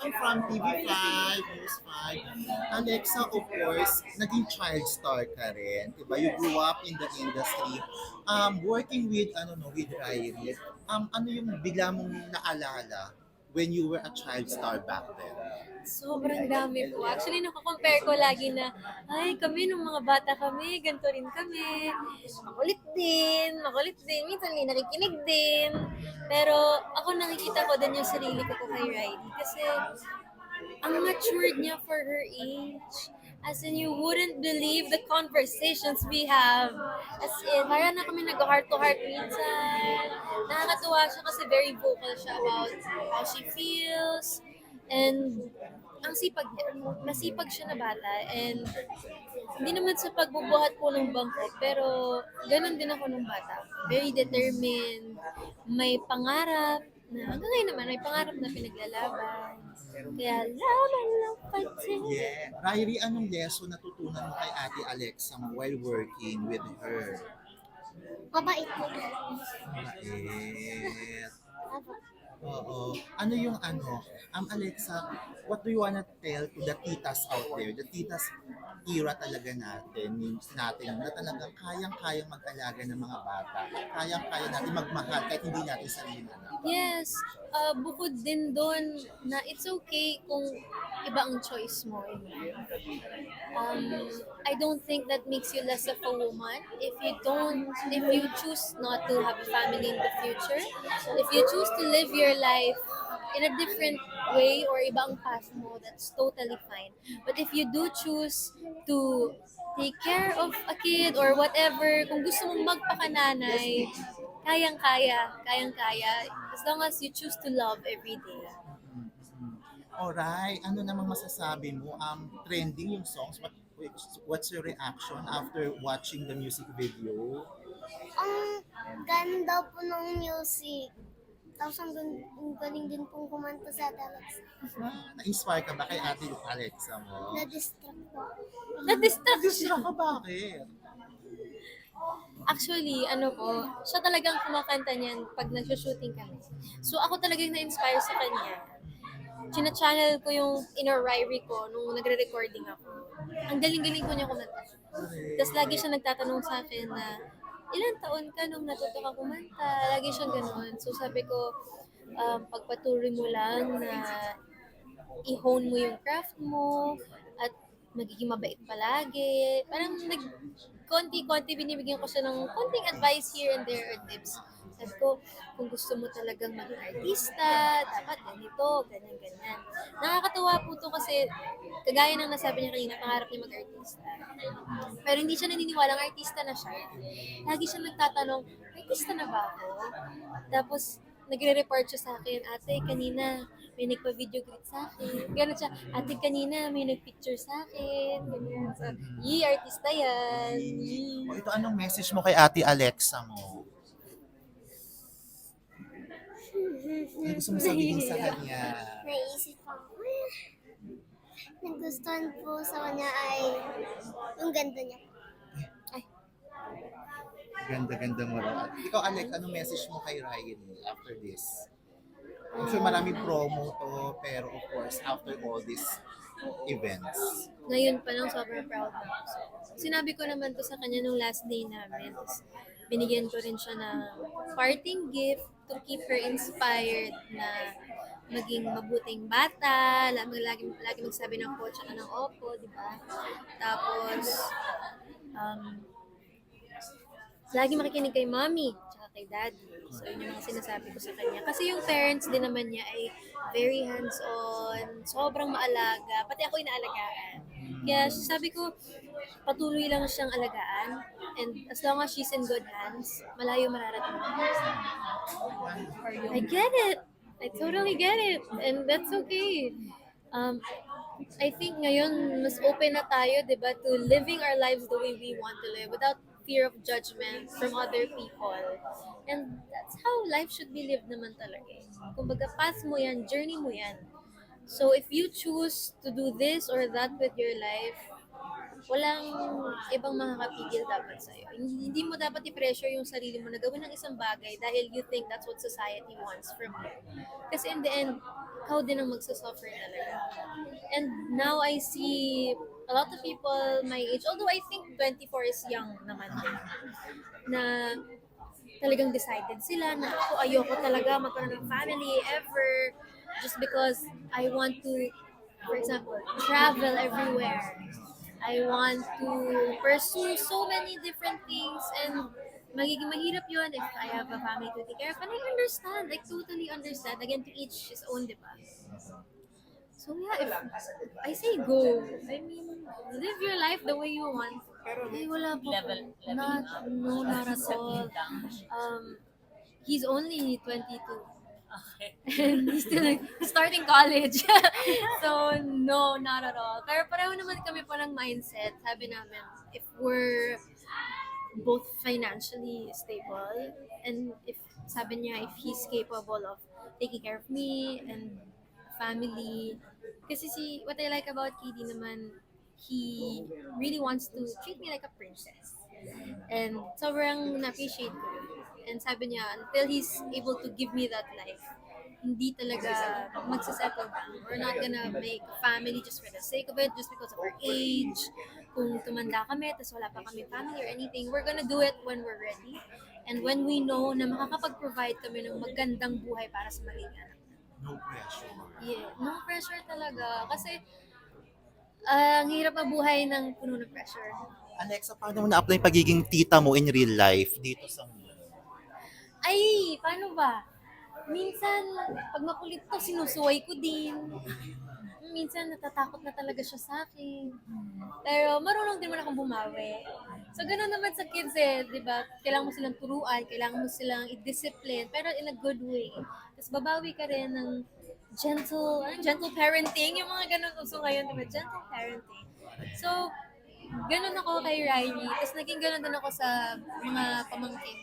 From TV5, News 5. Alexa, of course, naging child star ka rin. Diba? You grew up in the industry. Um, working with, ano no, with Riley. Um, ano yung bigla mong naalala when you were a child star back then? Sobrang dami po. Actually, nakakompare ko lagi na, ay, kami nung mga bata kami, ganito rin kami. Makulit din, makulit din. Minsan may nakikinig din. Pero ako nakikita ko din yung sarili ko po kay Riley. Kasi ang matured niya for her age. As in, you wouldn't believe the conversations we have. As in, parang na kami nag-heart to heart minsan. Nakakatuwa siya kasi very vocal siya about how she feels. And ang sipag niya. Masipag siya na bata. And hindi naman sa pagbubuhat po ng bangko, pero ganun din ako nung bata. Very determined. May pangarap na hanggang ngayon naman, may pangarap na pinaglalaban. Kaya laban lang pati. Yeah. Riley, anong lesson natutunan mo kay Ate Alexa while working with her? Mabait po. Mabait. Apo. Oo. Ano yung ano? Um, Alexa, what do you wanna tell to the titas out there? The titas era talaga natin, means natin na talagang kayang-kayang mag-alaga ng mga bata. Kayang-kaya natin magmahal kahit hindi natin sarili na. Yes, uh, bukod din doon na it's okay kung iba ang choice mo in. Um, I don't think that makes you less of a woman if you don't, if you choose not to have a family in the future, if you choose to live your life in a different way or ibang path mo, that's totally fine. But if you do choose to take care of a kid or whatever, kung gusto mong magpakananay, kayang-kaya, kayang-kaya, as long as you choose to love every day. Alright, ano namang masasabi mo? Um, trending yung songs. What, what's your reaction after watching the music video? Ang ganda po ng music. Tapos ang, gan- ang galing din pong kumanta sa Alex. Ah, na-inspire ka ba kay Ate Alexa mo? Na-distract po. Na-distract Gusto ka bakit? Actually, ano po, siya talagang kumakanta niyan pag nag-shooting kami. So ako talagang na-inspire sa kanya. China-channel ko yung inner diary ko nung nagre-recording ako. Ang galing-galing ko niya kumanta. Tapos lagi siya nagtatanong sa akin na, ilan taon ka nung natuto ka kumanta? Lagi siyang gano'n. So sabi ko, um, pagpatuloy mo lang na i-hone mo yung craft mo at magiging mabait palagi. Parang nag konti-konti binibigyan ko siya ng konting advice here and there or tips. Sabi ko, kung gusto mo talagang maging artista, dapat ganito, ganyan, ganyan. Nakakatuwa po to kasi, kagaya ng nasabi niya kanina, pangarap niya mag-artista. Pero hindi siya naniniwalang artista na siya. Lagi siya nagtatanong, artista na ba ako? Tapos, nagre-report siya sa akin, ate, kanina may nagpa-video greet sa akin. Gano'n siya, ate, kanina may nag-picture sa akin. Ganyan. So, yee, artista yan. Yee. O, ito anong message mo kay Ate Alexa mo? Ano gusto mo sabihin sa kanya? Naisip ako. eh, Nagustuhan po sa kanya ay yung ganda niya. Ganda-ganda mo rin. Ikaw, Alex, anong message mo kay Ryan after this? I'm sure maraming promo to, pero of course, after all these events. Ngayon pa lang, sobrang proud na ako. So, sinabi ko naman to sa kanya nung last day namin. Tapos, binigyan ko rin siya ng parting gift to keep her inspired na maging mabuting bata, lagi, lagi, magsabi ng po tsaka ng opo, di ba? Tapos, um, lagi makikinig kay mommy tsaka kay daddy. So, yun yung mga sinasabi ko sa kanya. Kasi yung parents din naman niya ay very hands-on, sobrang maalaga, pati ako inaalagaan. Kaya sabi ko, patuloy lang siyang alagaan. And as long as she's in good hands, malayo mararating. I get it. I totally get it. And that's okay. Um, I think ngayon, mas open na tayo, di ba, to living our lives the way we want to live without fear of judgment from other people. And that's how life should be lived naman talaga. Kumbaga, path mo yan, journey mo yan. So if you choose to do this or that with your life, walang ibang makakapigil dapat sa'yo. Hindi, hindi mo dapat i-pressure yung sarili mo na gawin ng isang bagay dahil you think that's what society wants from you. Kasi in the end, ikaw din ang magsasuffer talaga. And now I see a lot of people my age, although I think 24 is young naman din, na talagang decided sila na ako ayoko talaga magkaroon ng family ever just because I want to, for example, travel everywhere. I want to pursue so many different things and magiging mahirap yun if I have a family to take care of. And I understand, like totally understand. Again, to each his own, di ba? So yeah, if I say go, I mean, live your life the way you want. Eh, wala po. Level, level Not, up. no, not at all. Um, he's only 22. Okay. And he's still like, starting college. so, no, not at all. Pero pareho naman kami po ng mindset. Sabi namin, if we're both financially stable, and if, sabi niya, if he's capable of taking care of me and family. Kasi si, what I like about KD naman, he really wants to treat me like a princess. And sobrang na-appreciate ko. And sabi niya, until he's able to give me that life, hindi talaga magsasettle down. We're not gonna make a family just for the sake of it, just because of our age. Kung tumanda kami, tapos wala pa kami family or anything, we're gonna do it when we're ready. And when we know na makakapag-provide kami ng magandang buhay para sa maging anak. No pressure. Yeah, no pressure talaga. Kasi, ah, ang hirap mabuhay ng puno ng pressure. Alexa, paano mo na-apply pagiging tita mo in real life dito sa Ay, paano ba? Minsan, pag makulit to, sinusuway ko din. Minsan, natatakot na talaga siya sa akin. Pero, marunong din naman akong bumawi. So, gano'n naman sa kids eh, di ba? Kailangan mo silang turuan, kailangan mo silang i-discipline, pero in a good way. Tapos, babawi ka rin ng gentle, ano, gentle parenting, yung mga ganun uso ngayon, di ba? Gentle parenting. So, ganun ako kay Riley. Tapos, naging ganun din ako sa mga pamangkin.